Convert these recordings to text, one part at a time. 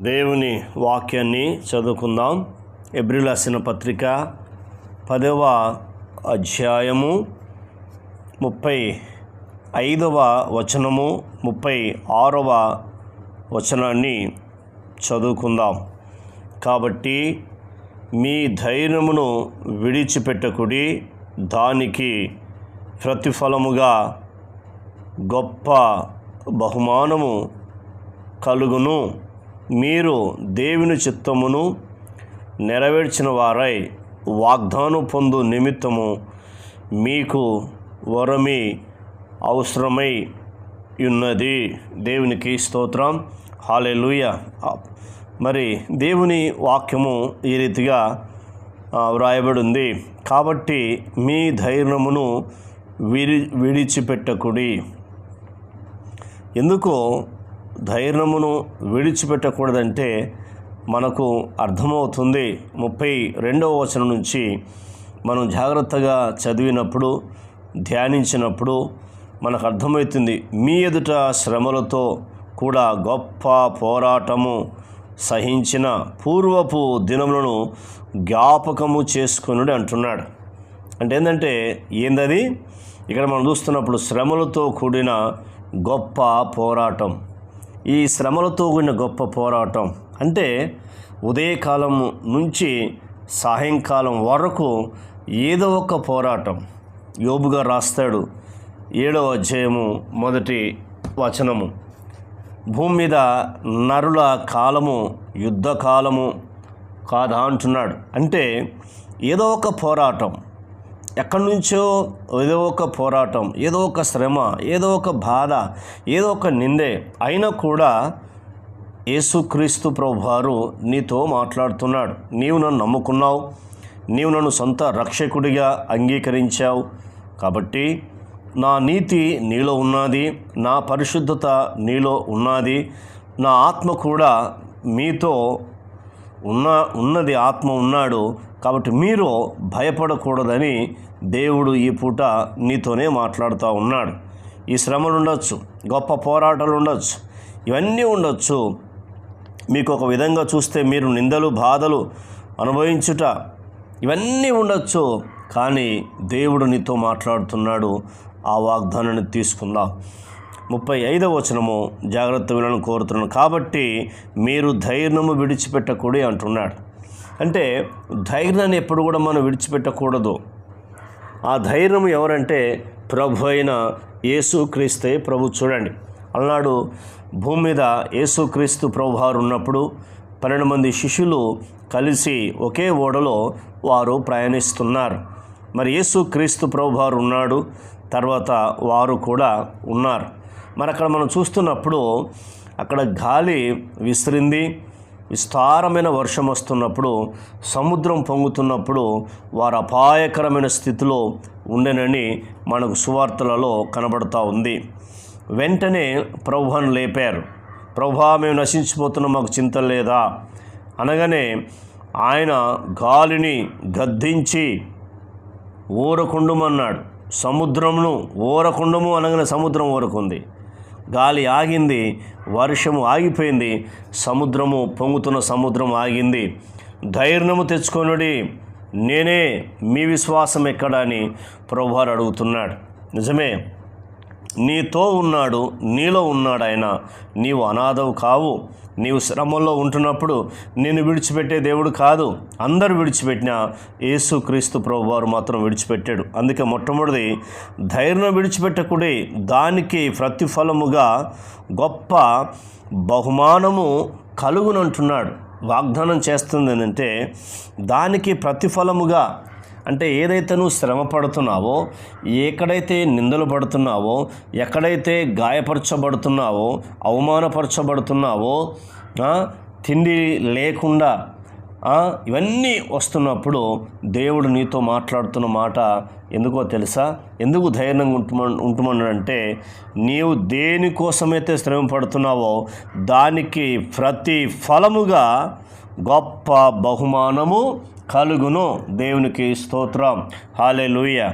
దేవుని వాక్యాన్ని చదువుకుందాం. ఎబ్రిలాసిన పత్రిక పదవ అధ్యాయము ముప్పై ఐదవ వచనము ముప్పై ఆరవ వచనాన్ని చదువుకుందాం. కాబట్టి మీ ధైర్యమును విడిచిపెట్టకుడి దానికి ప్రతిఫలముగా గొప్ప బహుమానము కలుగును. మీరు దేవుని చిత్తమును నెరవేర్చిన వారై వాగ్దానం పొందు నిమిత్తము మీకు వరమి అవసరమై ఉన్నది. దేవునికి స్తోత్రం. హాలెలుయ మరి దేవుని వాక్యము ఈ రీతిగా వ్రాయబడింది. కాబట్టి మీ ధైర్యమును విడి విడిచిపెట్టకుడి. ఎందుకు ధైర్యమును విడిచిపెట్టకూడదంటే మనకు అర్థమవుతుంది. ముప్పై రెండవ వచనం నుంచి మనం జాగ్రత్తగా చదివినప్పుడు ధ్యానించినప్పుడు మనకు అర్థమవుతుంది మీ ఎదుట శ్రమలతో కూడా గొప్ప పోరాటము సహించిన పూర్వపు దినములను జ్ఞాపకము చేసుకునుడు అంటున్నాడు. అంటే ఏంటంటే ఏందది? ఇక్కడ మనం చూస్తున్నప్పుడు శ్రమలతో కూడిన గొప్ప పోరాటం. ఈ శ్రమలతో కూడిన గొప్ప పోరాటం. అంటే ఉదయకాలం నుంచి సాయంకాలం వరకు ఏదో ఒక పోరాటం. యోబుగా రాస్తాడు ఏడవ అధ్యాయము మొదటి వచనము. భూమి మీద నరుల కాలము యుద్ధ కాలము కాదా అంటున్నాడు. అంటే ఏదో ఒక పోరాటం. ఎక్కడి నుంచో ఏదో ఒక పోరాటం ఏదో ఒక శ్రమ ఏదో ఒక బాధ ఏదో ఒక నిందే అయినా కూడా యేసుక్రీస్తు ప్రభువారు నీతో మాట్లాడుతున్నాడు. నీవు నన్ను నమ్ముకున్నావు. నీవు నన్ను సొంత రక్షకుడిగా అంగీకరించావు. కాబట్టి నా నీతి నీలో ఉన్నది నా పరిశుద్ధత నీలో ఉన్నది. నా ఆత్మ కూడా మీతో ఉన్న ఉన్నది ఆత్మ ఉన్నాడు కాబట్టి మీరు భయపడకూడదని దేవుడు ఈ పూట నీతోనే మాట్లాడుతూ ఉన్నాడు. ఈ శ్రమలు ఉండొచ్చు గొప్ప పోరాటాలు ఉండొచ్చు ఇవన్నీ ఉండొచ్చు. మీకు ఒక విధంగా చూస్తే మీరు నిందలు బాధలు అనుభవించుట ఇవన్నీ ఉండొచ్చు. కానీ దేవుడు నీతో మాట్లాడుతున్నాడు ఆ వాగ్దానాన్ని తీసుకుందాం. ముప్పై ఐదవ వచనము జాగ్రత్త వినను కోరుతున్నాను కాబట్టి మీరు ధైర్యము విడిచిపెట్టకూడి అంటున్నాడు. అంటే ధైర్యాన్ని ఎప్పుడు కూడా మనం విడిచిపెట్టకూడదు. ఆ ధైర్యం ఎవరంటే ప్రభు అయిన యేసుక్రీస్తే ప్రభు. చూడండి అలనాడు భూమి మీద యేసుక్రీస్తు ప్రభువారు ఉన్నప్పుడు పన్నెండు మంది శిష్యులు కలిసి ఒకే ఓడలో వారు ప్రయాణిస్తున్నారు. మరి యేసుక్రీస్తు ప్రభువారు ఉన్నాడు తర్వాత వారు కూడా ఉన్నారు. మరి అక్కడ మనం చూస్తున్నప్పుడు అక్కడ గాలి విసిరింది విస్తారమైన వర్షం వస్తున్నప్పుడు సముద్రం పొంగుతున్నప్పుడు వారు అపాయకరమైన స్థితిలో ఉండేనని మనకు సువార్తలలో కనబడతా ఉంది. వెంటనే ప్రభువును లేపారు. ప్రభా మేము నశించిపోతున్నాం మాకు చింత లేదా అనగానే ఆయన గాలిని గద్దించి ఊరకుండుమన్నాడు. సముద్రమును ఊరకుండము అనగానే సముద్రం ఊరకుంది. గాలి ఆగింది వర్షము ఆగిపోయింది సముద్రము పొంగుతున్న సముద్రం ఆగింది. ధైర్యము తెచ్చుకొనుడి నేనే మీ విశ్వాసం ఎక్కడ అని ప్రభువారు అడుగుతున్నాడు. నిజమే నీతో ఉన్నాడు నీలో ఉన్నాడు ఆయన నీవు అనాథవు కావు. నీవు శ్రమంలో ఉంటున్నప్పుడు నేను విడిచిపెట్టే దేవుడు కాదు. అందరు విడిచిపెట్టిన యేసు క్రీస్తు ప్రభు వారు మాత్రం విడిచిపెట్టాడు. అందుకే మొట్టమొదటిది ధైర్యం విడిచిపెట్టకుడే దానికి ప్రతిఫలముగా గొప్ప బహుమానము కలుగునంటున్నాడు. వాగ్దానం చేస్తుంది అంటే దానికి ప్రతిఫలముగా అంటే ఏదైతే నువ్వు శ్రమ పడుతున్నావో ఎక్కడైతే నిందలు పడుతున్నావో ఎక్కడైతే గాయపరచబడుతున్నావో అవమానపరచబడుతున్నావో తిండి లేకుండా ఇవన్నీ వస్తున్నప్పుడు దేవుడు నీతో మాట్లాడుతున్న మాట ఎందుకో తెలుసా? ఎందుకు ధైర్యంగా ఉంటుమ ఉంటుమన్నాడంటే నీవు దేనికోసమైతే శ్రమ పడుతున్నావో దానికి ప్రతి ఫలముగా గొప్ప బహుమానము కలుగును. దేవునికి స్తోత్రం. హాలే లూయ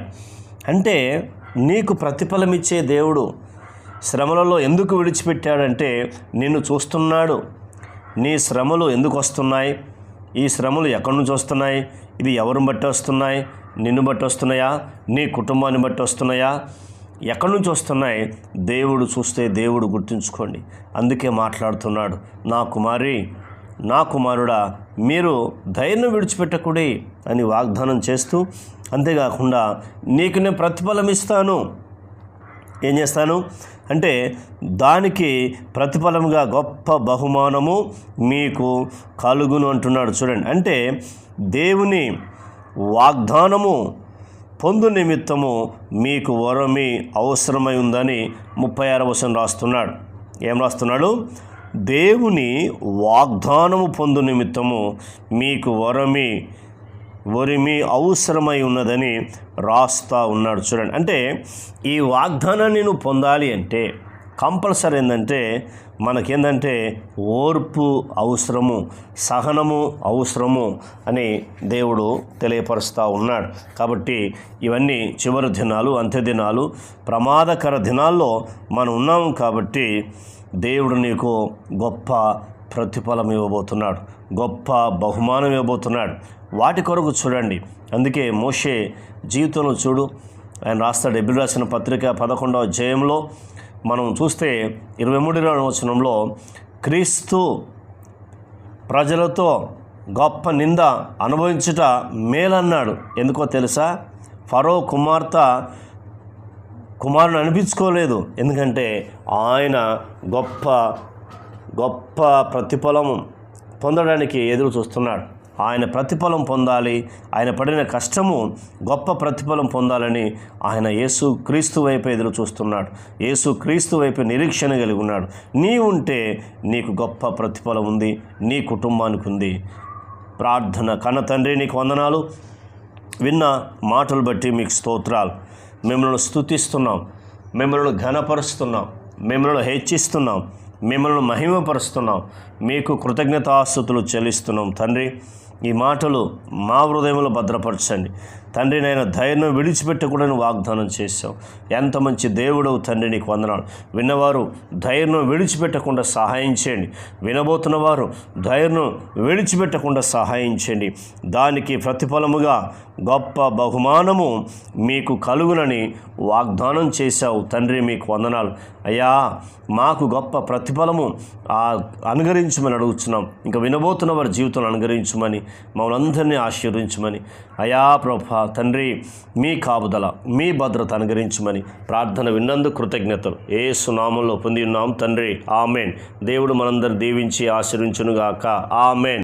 అంటే నీకు ప్రతిఫలం ఇచ్చే దేవుడు శ్రమలలో ఎందుకు విడిచిపెట్టాడంటే నిన్ను చూస్తున్నాడు. నీ శ్రమలు ఎందుకు వస్తున్నాయి? ఈ శ్రమలు ఎక్కడి నుంచి వస్తున్నాయి? ఇది ఎవరిని బట్టి వస్తున్నాయి? నిన్ను బట్టి వస్తున్నాయా? నీ కుటుంబాన్ని బట్టి వస్తున్నాయా? ఎక్కడి నుంచి వస్తున్నాయి? దేవుడు చూస్తే దేవుడు గుర్తుంచుకోండి. అందుకే మాట్లాడుతున్నాడు. నా కుమారి నా కుమారుడా మీరు ధైర్యం విడిచిపెట్టకుడి అని వాగ్దానం చేస్తూ అంతేకాకుండా నీకు నేను ప్రతిఫలం ఇస్తాను. ఏం చేస్తాను? అంటే దానికి ప్రతిఫలంగా గొప్ప బహుమానము మీకు కలుగును అంటున్నాడు. చూడండి. అంటే దేవుని వాగ్దానము పొందు నిమిత్తము మీకు వరమి అవసరమై ఉందని ముప్పై ఆరవ వచనం రాస్తున్నాడు. ఏం రాస్తున్నాడు? దేవుని వాగ్దానము పొందు నిమిత్తము మీకు వరమి వరిమి అవసరమై ఉన్నదని రాస్తా ఉన్నాడు. చూడండి. అంటే ఈ వాగ్దానాన్ని నువ్వు పొందాలి అంటే కంపల్సరీ ఏంటంటే మనకేందంటే ఓర్పు అవసరము సహనము అవసరము అని దేవుడు తెలియపరుస్తూ ఉన్నాడు. కాబట్టి ఇవన్నీ చివరి దినాలు అంత్య దినాలు ప్రమాదకర దినాల్లో మనం ఉన్నాము కాబట్టి దేవుడు నీకు గొప్ప ప్రతిఫలం ఇవ్వబోతున్నాడు గొప్ప బహుమానం ఇవ్వబోతున్నాడు. వాటి కొరకు చూడండి. అందుకే మోషే జీవితంలో చూడు ఆయన రాస్తాడు ఎబిల్ రాసిన పత్రిక పదకొండవ జయంలో మనం చూస్తే ఇరవై మూడు వచనంలో క్రీస్తు ప్రజలతో గొప్ప నింద అనుభవించుట మేలన్నాడు. ఎందుకో తెలుసా? ఫరో కుమార్తె కుమారుని అనిపించుకోలేదు. ఎందుకంటే ఆయన గొప్ప గొప్ప ప్రతిఫలం పొందడానికి ఎదురు చూస్తున్నాడు. ఆయన ప్రతిఫలం పొందాలి. ఆయన పడిన కష్టము గొప్ప ప్రతిఫలం పొందాలని ఆయన యేసు క్రీస్తు వైపు ఎదురు చూస్తున్నాడు. యేసు క్రీస్తు వైపు నిరీక్షణ కలిగి ఉన్నాడు. నీ ఉంటే నీకు గొప్ప ప్రతిఫలం ఉంది. నీ కుటుంబానికి ఉంది. ప్రార్థన కన్న తండ్రి నీకు వందనాలు. విన్న మాటలు బట్టి మీకు స్తోత్రాలు. మిమ్మల్ని స్తుతిస్తున్నాం. మిమ్మల్ని ఘనపరుస్తున్నాం. మిమ్మల్ని హెచ్చిస్తున్నాం. మిమ్మల్ని మహిమపరుస్తున్నాం. మీకు కృతజ్ఞతాస్థుతులు చెల్లిస్తున్నాం తండ్రి. ఈ మాటలు మా హృదయంలో భద్రపరచండి. తండ్రి నేను ధైర్యం విడిచిపెట్టకూడని వాగ్దానం చేశావు. ఎంత మంచి దేవుడు తండ్రి నీకు వందనాలు. విన్నవారు ధైర్యం విడిచిపెట్టకుండా సహాయం చేయండి. వినబోతున్న వారు ధైర్యం విడిచిపెట్టకుండా సహాయం చేయండి. దానికి ప్రతిఫలముగా గొప్ప బహుమానము మీకు కలుగునని వాగ్దానం చేశావు తండ్రి మీకు వందనాలు. అయ్యా మాకు గొప్ప ప్రతిఫలము అనుగరించమని అడుగుతున్నాం ఇంకా వినబోతున్న వారి జీవితం అనుగరించమని మమ్మల్ని అందరినీ ఆశీర్వించమని అయా ప్రభా తండ్రి మీ కాపుదల మీ భద్రత అనుగరించమని ప్రార్థన విన్నందుకు కృతజ్ఞతలు. ఏ సునామంలో పొంది ఉన్నాం తండ్రి. ఆమెన్. దేవుడు మనందరిని దీవించి ఆశీర్వించునుగాక. ఆమెన్.